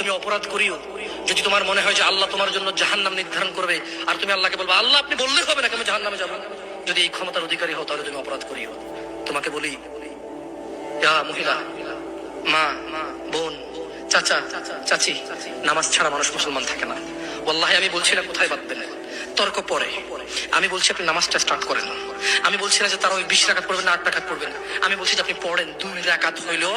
তুমি অপরাধ করিও। যদি তোমার মনে হয় যে আল্লাহ তোমার জন্য জাহান্নাম নির্ধারণ করবে, আর তুমি আল্লাহকে বলবে, আল্লাহ, আপনি বললে হবে না আমি জাহান্নামে যাব? যদি এই ক্ষমতার অধিকারী হও, তাহলে তুমি অপরাধ করিও। তোমাকে বলি মহিলা, মা, বোন, চাচা, চাচি, নামাজ ছাড়া মানুষ মুসলমান থাকে না। ওয়াল্লাহি, আমি বলছি না কোথায় বাঁধবেন তর্ক পরে। আমি বলছি আপনি নামাজটা স্টার্ট করেন আমি বলছি না যে তারা ওই বিশ রাকাত পড়বেন না, আট টাকাত পড়বেন আমি বলছি যে আপনি পড়েন, দুই রাকাত হইলেও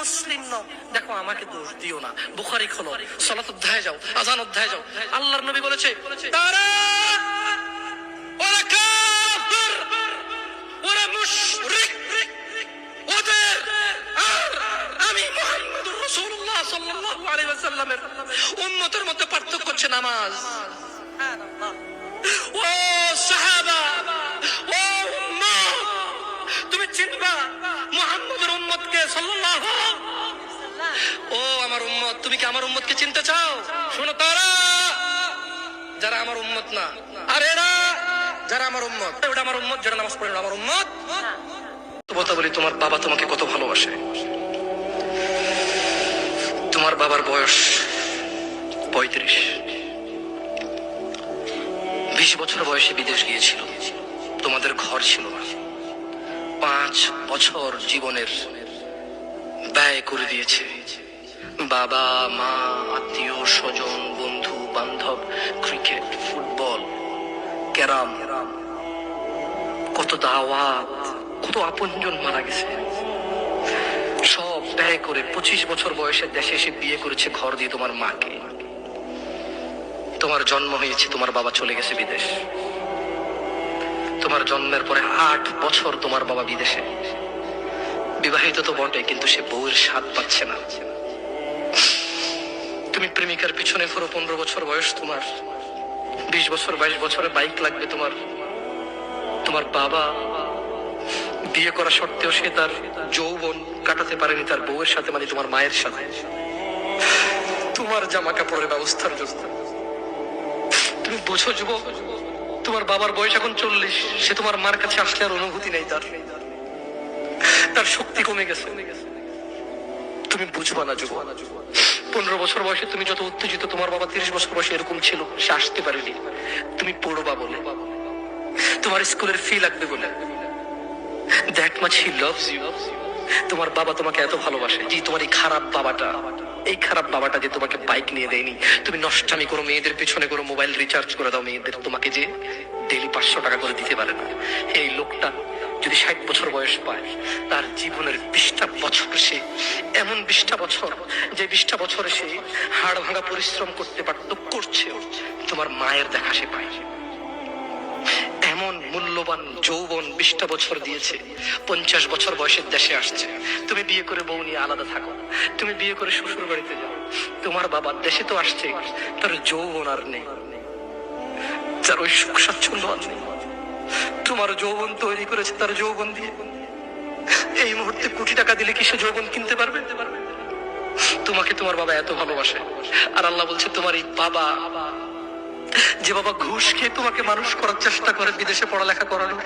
মুসলিম নও দেখো, আমাকে দোষ দিও না। বুখারি খোলো। সলাত অধ্যায় যাও, আজান অধ্যায় যাও। আল্লাহর নবী বলেছে সাল্লাল্লাহু মধ্যে পার্থক্য নামাজ। ও সাহাবা, ও তুমি চিনবা মুহাম্মদের উম্মতকে সাল্লাল্লাহু ও আমার উম্মত তুমি কি আমার উম্মতকে চিনতে চাও? শোনো তারা, যারা আমার উম্মত না। আর এরা, যারা আমার উম্মত। ওটা আমার উম্মত যারা নামাজ পড়ে আমার উম্মত। বলতে বলি, তোমার বাবা তোমাকে কত ভালোবাসে। তোমার বাবার বয়স পঁয়ত্রিশ। বিশ বছর বয়সে বিদেশ গিয়েছিল। তোমাদের ঘর ছিল না। পাঁচ বছর জীবনের ব্যয় করে দিয়েছে। বাবা, মা, আত্মীয়, স্বজন, বন্ধু, বান্ধব, ক্রিকেট, ফুটবল, ক্যারাম, কত দাওয়াত, কত আপনজন মারা গেছে। সব ব্যয় করে পঁচিশ বছর বয়সের দেশে এসে বিয়ে করেছে, ঘর দিয়ে তোমার মাকে। তোমার জন্ম হয়েছে, তোমার বাবা চলে গেছে বিদেশ। তোমার জন্মের পরে আট বছর তোমার বাবা বিদেশে। বিবাহিত তো বটে কিন্তু সে বউয়ের স্বাদ পাচ্ছে না। তুমি প্রেমিকার পিছনে পুরো পনেরো বছর বয়স তোমার। বিশ বছর, বাইশ বছরে বাইক লাগবে তোমার। তোমার বাবা বিয়ে করা সত্ত্বেও সে তার যৌবন কাটাতে পারেনি তার বউয়ের সাথে মানে তোমার মায়ের সাথে। তোমার জামা কাপড়ের ব্যবস্থার জন্য। তুমি বোঝো যুবক, তোমার বাবার বয়স এখন চল্লিশ। সে তোমার মার কাছে আসলে আর অনুভূতি নেই তার। তার শক্তি কমে গেছে। তুমি বুঝবা না যুবক। পনেরো বছর বয়সে তুমি যত উত্তেজিত তোমার বাবা তিরিশ বছর বয়সে এরকম ছিল, সে আসতে পারেনি। তুমি পড়বা বলে। তোমার স্কুলের ফি লাগবে বলে। That much he loves you তোমার বাবা তোমাকে এত ভালোবাসে যে তোমার এই খারাপ বাবাটা, এই খারাপ বাবাটা যে তোমাকে বাইক নিয়ে দেয়নি। তুমি নষ্টামি করো, মেয়েদের পেছনে করো মোবাইল রিচার্জ করে দাও, মেয়েদের তোমাকে যে ডেলি পাঁচশো টাকা করে দিতে পারে না। এই লোকটা যদি ষাট বছর বয়স পায়, তার জীবনের বিশটা বছর সে, এমন বিশটা বছর যে বিশটা বছরে সে হাড় ভাঙা পরিশ্রম করতে পারতো করছেও তোমার মায়ের দেখা সে পায়। এমন মূল্যবান যৌবন বিশটা বছর দিয়েছে, পঞ্চাশ বছর বয়সের দেশে আসছে। তুমি বিয়ে করে বউ নিয়ে আলাদা থাকো, তুমি বিয়ে করে শ্বশুর বাড়িতে যাও। তোমার বাবার দেশে তো আসছে, তার যৌবন আর নেই, তার ওই সুখ স্বাচ্ছন্দ্য আর নেই। তোমার যৌবন তৈরি করেছে, তার যৌবন দিয়ে। এই মুহূর্তে কোটি টাকা দিলে কি সে যৌবন কিনতে পারবে? তোমাকে তোমার বাবা এত ভালোবাসে। আর আল্লাহ বলছে, তোমার এই বাবা, যে বাবা ঘুষ খেয়ে তোমাকে মানুষ করার চেষ্টা করে, বিদেশে পড়ালেখা করানো